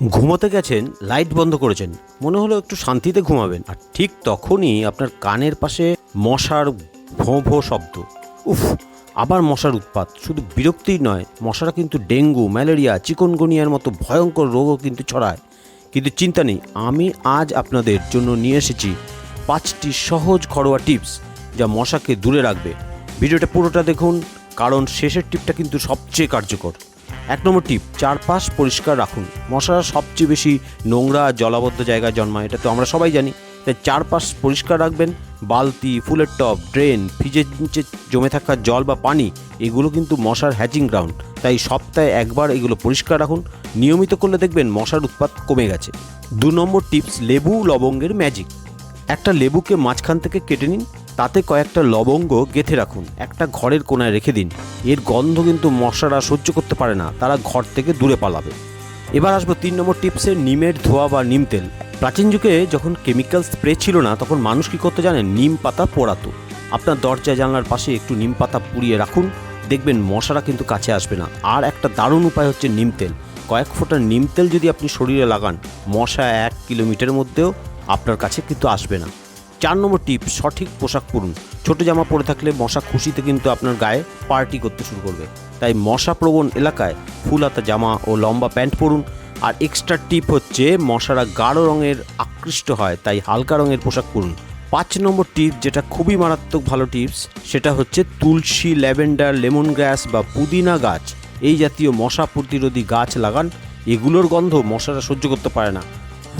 ঘুমোতে গেছেন, লাইট বন্ধ করেছেন, মনে হলো একটু শান্তিতে ঘুমাবেন। আর ঠিক তখনই আপনার কানের পাশে মশার ভোঁ ভোঁ শব্দ। উফ, আবার মশার উৎপাত। শুধু বিরক্তিই নয়, মশারা কিন্তু ডেঙ্গু, ম্যালেরিয়া, চিকনগুনিয়ার মতো ভয়ঙ্কর রোগও কিন্তু ছড়ায়। কিন্তু চিন্তা নেই, আমি আজ আপনাদের জন্য নিয়ে এসেছি পাঁচটি সহজ ঘরোয়া টিপস যা মশাকে দূরে রাখবে। ভিডিওটা পুরোটা দেখুন কারণ শেষের টিপটা কিন্তু সবচেয়ে কার্যকর। এক নম্বর টিপ, চারপাশ পরিষ্কার রাখুন। মশারা সবচেয়ে বেশি নোংরা, জলাবদ্ধ জায়গায় জন্মায়, এটা তো আমরা সবাই জানি। তাই চারপাশ পরিষ্কার রাখবেন, বালতি, ফুলের টব, ড্রেন, ফ্রিজের নিচে জমে থাকা জল বা পানি, এগুলো কিন্তু মশার হ্যাচিং গ্রাউন্ড। তাই সপ্তাহে একবার এগুলো পরিষ্কার রাখুন। নিয়মিত করলে দেখবেন মশার উৎপাত কমে গেছে। দু নম্বর টিপস, লেবু, লবঙ্গের ম্যাজিক। একটা লেবুকে মাঝখান থেকে কেটে নিন তাতে কয়েকটা লবঙ্গ গেথে রাখুন, একটা ঘরের কোনায় রেখে দিন। এর গন্ধ কিন্তু মশারা সহ্য করতে পারে না, তারা ঘর থেকে দূরে পালাবে। এবার আসব তিন নম্বর টিপসে নিমের ধোয়া বা নিম তেল। প্রাচীন যুগে যখন কেমিক্যাল স্প্রে ছিল না, তখন মানুষ কী করতে জানেন? নিম পাতা পোড়াতো। আপনার দরজা জানলার পাশে একটু নিম পাতা পুড়িয়ে রাখুন, দেখবেন মশারা কিন্তু কাছে আসবে না। আর একটা দারুণ উপায় হচ্ছে নিম তেল। কয়েক ফোঁটা নিম তেল যদি আপনি শরীরে লাগান, মশা এক কিলোমিটারের মধ্যেও আপনার কাছে কিন্তু আসবে না। চার নম্বর টিপ, সঠিক পোশাক পরুন। ছোট জামা পরে থাকলে মশা খুশিতে কিন্তু আপনার গায়ে পার্টি করতে শুরু করবে। তাই মশা প্রবণ এলাকায় ফুল হাতা জামা ও লম্বা প্যান্ট পরুন। আর এক্সট্রা টিপ হচ্ছে, মশারা গাঢ় রঙের আকৃষ্ট হয়, তাই হালকা রঙের পোশাক পরুন। পাঁচ নম্বর টিপ, যেটা খুবই মারাত্মক ভালো টিপস, সেটা হচ্ছে তুলসী, ল্যাভেন্ডার লেমন গ্রাস বা পুদিনা গাছ। এই জাতীয় মশা প্রতিরোধী গাছ লাগান, এগুলোর গন্ধ মশারা সহ্য করতে পারে না।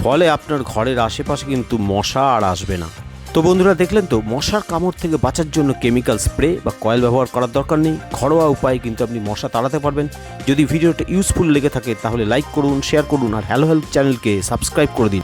ফলে আপনার ঘরের আশেপাশে কিন্তু মশা আর আসবে না। তো বন্ধুরা দেখলেন তো, মশার কামড় থেকে বাঁচার জন্য কেমিক্যাল স্প্রে বা কয়েল ব্যবহার করার দরকার নেই। ঘরোয়া উপায়ে কিন্তু আপনি মশা তাড়াতে পারবেন। যদি ভিডিওটা ইউজফুল লেগে থাকে, তাহলে লাইক করুন শেয়ার করুন, আর হ্যালো হেল্প চ্যানেলকে সাবস্ক্রাইব করে দিন।